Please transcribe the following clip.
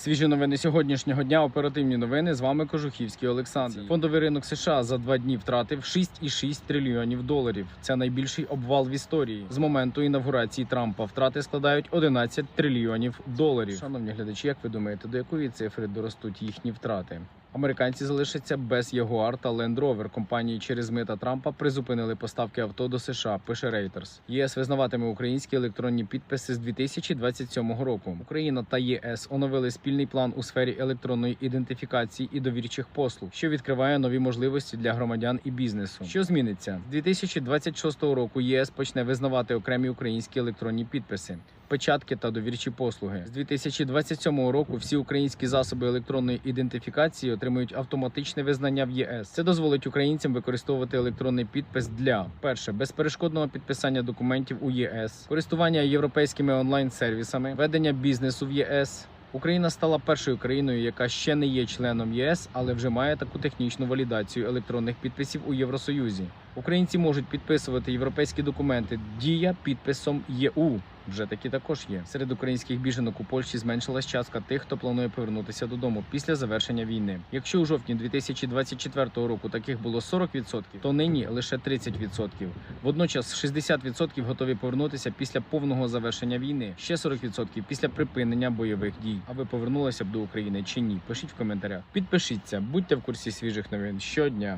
Свіжі новини сьогоднішнього дня. Оперативні новини. З вами Кожухівський Олександр. Фондовий ринок США за два дні втратив 6,6 трильйонів доларів. Це найбільший обвал в історії. З моменту інавгурації Трампа втрати складають 11 трильйонів доларів. Шановні глядачі, як ви думаєте, до якої цифри доростуть їхні втрати? Американці залишаться без Jaguar та Land Rover. Компанії через мита Трампа призупинили поставки авто до США. Пише Reuters. ЄС визнаватиме українські електронні підписи з 2027 року. Україна та ЄС оновили спільний план у сфері електронної ідентифікації і довірчих послуг, що відкриває нові можливості для громадян і бізнесу. Що зміниться з 2026 року? ЄС почне визнавати окремі українські електронні підписи. Печатки та довірчі послуги з 2027 року. Всі українські засоби електронної ідентифікації отримують автоматичне визнання в ЄС. Це дозволить українцям використовувати електронний підпис для перше безперешкодного підписання документів у ЄС, користування європейськими онлайн-сервісами, ведення бізнесу в ЄС. Україна стала першою країною, яка ще не є членом ЄС, але вже має таку технічну валідацію електронних підписів у Євросоюзі. Українці можуть підписувати європейські документи дія підписом ЄУ. Вже такі також є. Серед українських біженок у Польщі зменшилась частка тих, хто планує повернутися додому після завершення війни. Якщо у жовтні 2024 року таких було 40%, то нині лише 30%. Водночас 60% готові повернутися після повного завершення війни. Ще 40% після припинення бойових дій. А ви повернулися б до України чи ні? Пишіть в коментарях. Підпишіться, будьте в курсі свіжих новин щодня.